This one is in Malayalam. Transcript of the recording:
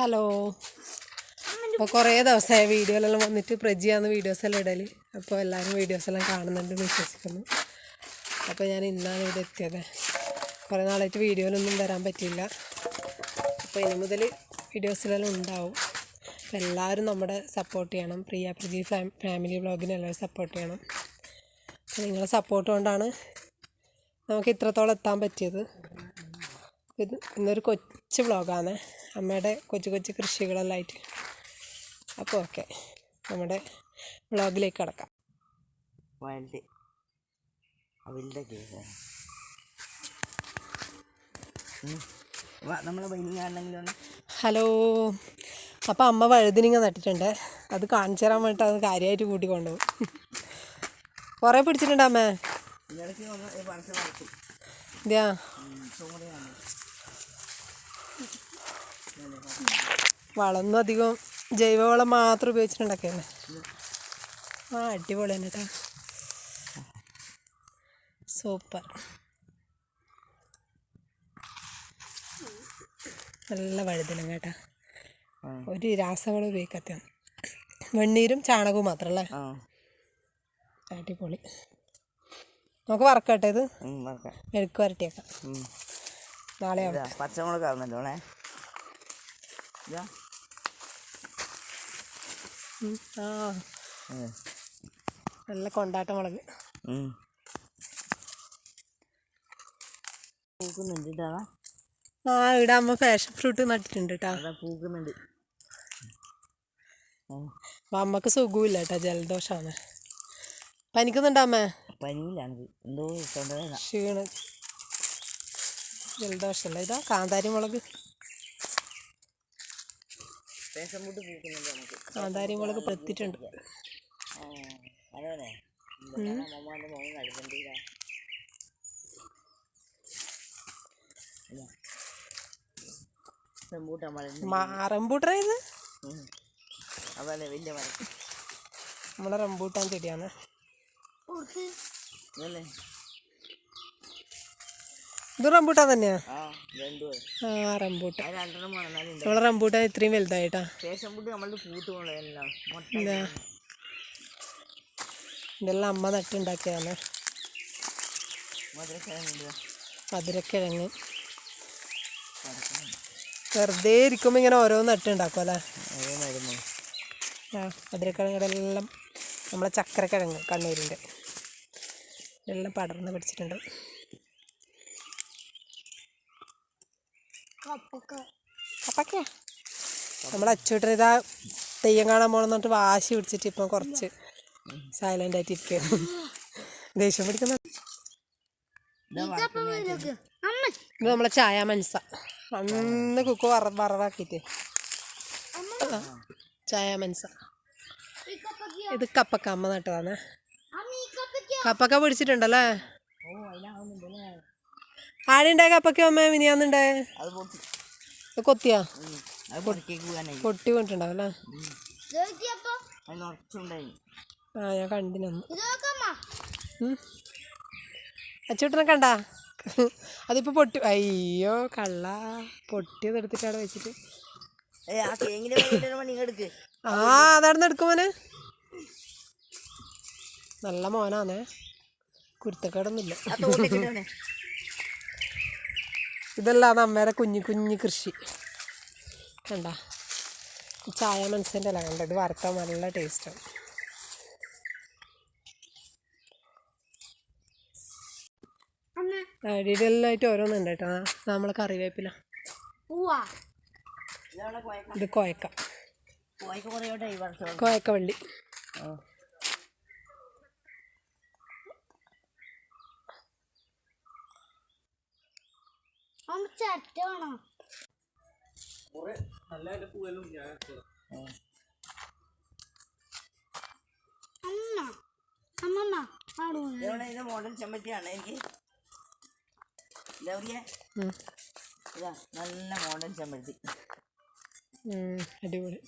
ഹലോ. അപ്പോൾ കുറേ ദിവസമായ വീഡിയോയിലെല്ലാം വന്നിട്ട് പ്രജിയാണ് വീഡിയോസ് എല്ലാം ഇടൽ. അപ്പോൾ എല്ലാവരും വീഡിയോസ് എല്ലാം കാണുന്നുണ്ടെന്ന് വിശ്വസിക്കുന്നു. അപ്പോൾ ഞാൻ ഇന്നാണ് ഇവിടെ എത്തിയത്. കുറേ നാളായിട്ട് വീഡിയോയിലൊന്നും വരാൻ പറ്റിയില്ല. അപ്പോൾ ഇനി മുതൽ വീഡിയോസിലെല്ലാം ഉണ്ടാവും. അപ്പോൾ എല്ലാവരും നമ്മുടെ സപ്പോർട്ട് ചെയ്യണം. പ്രിയ പ്രജി ഫാമിലി വ്ളോഗിനെ എല്ലാവരും സപ്പോർട്ട് ചെയ്യണം. അപ്പോൾ നിങ്ങളെ സപ്പോർട്ട് കൊണ്ടാണ് നമുക്ക് ഇത്രത്തോളം എത്താൻ പറ്റിയത്. ഇന്നൊരു കൊച്ചു വ്ളോഗാണ് അമ്മയുടെ കൊച്ചു കൊച്ചു കൃഷികളെല്ലാം ആയിട്ട്. അപ്പോൾ ഓക്കെ നമ്മുടെ വ്ളോഗിലേക്ക് കടക്കാം. ഹലോ അപ്പോൾ അമ്മ വഴുതിനിങ്ങ നട്ടിട്ടുണ്ട്. അത് കാണിച്ചു തരാൻ വേണ്ടിയിട്ട് അത് കാര്യമായിട്ട് കൂട്ടി കൊണ്ടുപോകും കുറേ പിടിച്ചിട്ടുണ്ട് അമ്മേ. ഇതാ. വളമൊന്നും അധികം ജൈവവളം മാത്രം ഉപയോഗിച്ചിട്ടുണ്ടാക്കിയല്ലേ ആ അടിപൊളി തന്നെ കേട്ടോ സൂപ്പർ. നല്ല വഴുതനം കേട്ടാ ഒരു രാസവളം ഉപയോഗിക്കാത്ത വെണ്ണീരും ചാണകവും മാത്രല്ലേ? അടിപൊളി. നമുക്ക് വറക്കട്ടെ ഇത്? മെഴുക്ക് വരട്ടിയേക്കാം. നാളെ പച്ചമുളക് ആവുന്നല്ലോ ഇതാ ആ. നല്ല കൊണ്ടാട്ട മുളക്. പൂക്കുന്നുണ്ട് ഇതാ ആ ഇവിടെ അമ്മ പാഷൻ ഫ്രൂട്ട് നട്ടിട്ടുണ്ട് കേട്ടോ അതാ പൂക്കുന്നുണ്ട്. അമ്മയ്ക്ക് സുഖമില്ല കേട്ടോ ജലദോഷമാണ് പനിക്കുന്നുണ്ടോ അമ്മ? പനിയിലാണിത് എന്തോ ക്ഷീണ. ജലദോഷമല്ല ഇതാ കാന്താരി മുളക് പൂട്ട് പൂക്കുന്നുണ്ട് നമുക്ക്. കാന്താരി മുളക് പെത്തിട്ടുണ്ട് ആ അതേനെ മമ്മാന്റെ മോൻ നടുന്നുണ്ട് ഇതാ ഇതാ. റംബൂട്ടാൻ ഇത്? അതല്ലേ വലിയ മരം നമ്മളെ റംബൂട്ടാൻ ചെടിയാണ്. ഇത് റംബൂട്ടാൻ തന്നെയാ? ആ റംബൂട്ടാൻ. നമ്മളെ റംബൂട്ടാൻ ഇത്രയും വലുതായിട്ടാ? ഇതെല്ലാം അമ്മ നട്ടുണ്ടാക്കിയതാണ്. മധുരക്കിഴങ്ങ്. വെറുതെ ഇരിക്കുമ്പോൾ ഇങ്ങനെ ഓരോന്ന് നട്ടുണ്ടാക്കും അല്ലേ? ആ മധുരക്കിഴങ്ങടെ എല്ലാം നമ്മളെ ചക്കരക്കിഴങ്ങ് കണ്ണൂരിന്റെ. എല്ലാം പടർന്ന് പിടിച്ചിട്ടുണ്ട്. കപ്പക്കയാ നമ്മളെ അച്ചൂട്ടൻ ഇതാ തെയ്യം കാണാൻ പോകണം എന്നിട്ട് വാശി പിടിച്ചിട്ട് ഇപ്പം കുറച്ച് സൈലന്റ് ആയിട്ട് ദേഷ്യം പിടിക്കുന്ന ഇത് നമ്മളെ ചായ മനസ്സ. അന്ന് കുക്ക് വറ വറവാക്കിയിട്ട്. ചായ മനസ്സ. ഇത് കപ്പക്ക അമ്മ നട്ടതാണ്. കപ്പക്ക പിടിച്ചിട്ടുണ്ടല്ലേ? ആടുണ്ടായ കപ്പക്ക അമ്മ മിനിയാന്നുണ്ടായ അത് പൊട്ടി. ഇത് കൊത്തിയാ? പൊട്ടി വീണിട്ടുണ്ടാവും അല്ലേ ആ ഞാൻ കണ്ടിനൊന്ന് അച്ചൂട്ടനെ കണ്ടാ? അതിപ്പോ പൊട്ടി. അയ്യോ കള്ള. പൊട്ടിയത് എടുത്തിട്ട് അവിടെ വെച്ചിട്ട്. ഏ ആ അതാണെന്ന് എടുക്കുമോനെ നല്ല മോനാന്നേ. കുരുത്തക്കേടൊന്നുമില്ല. ഇതല്ലാതെ അമ്മയുടെ കുഞ്ഞു കുഞ്ഞു കൃഷി. കണ്ട? ചായ മനസ്സിന്റെ അല്ല കണ്ട ഇത് വറുത്താൽ നല്ല ടേസ്റ്റാണ് അടിയിലെല്ലായിട്ട് ഓരോന്നുണ്ട് കേട്ടോ. നമ്മളെ കറിവേപ്പില. ഇത് കോയക്ക. കോയക്ക കുറയോട്ടെ ഇതവിടെ ഇത് മോഡൽ ചെമ്പത്തിയാണ് എനിക്ക് ഗൗരിയെ. ഇതാ നല്ല മോഡൽ ചെമ്പത്തി അടിപൊളി.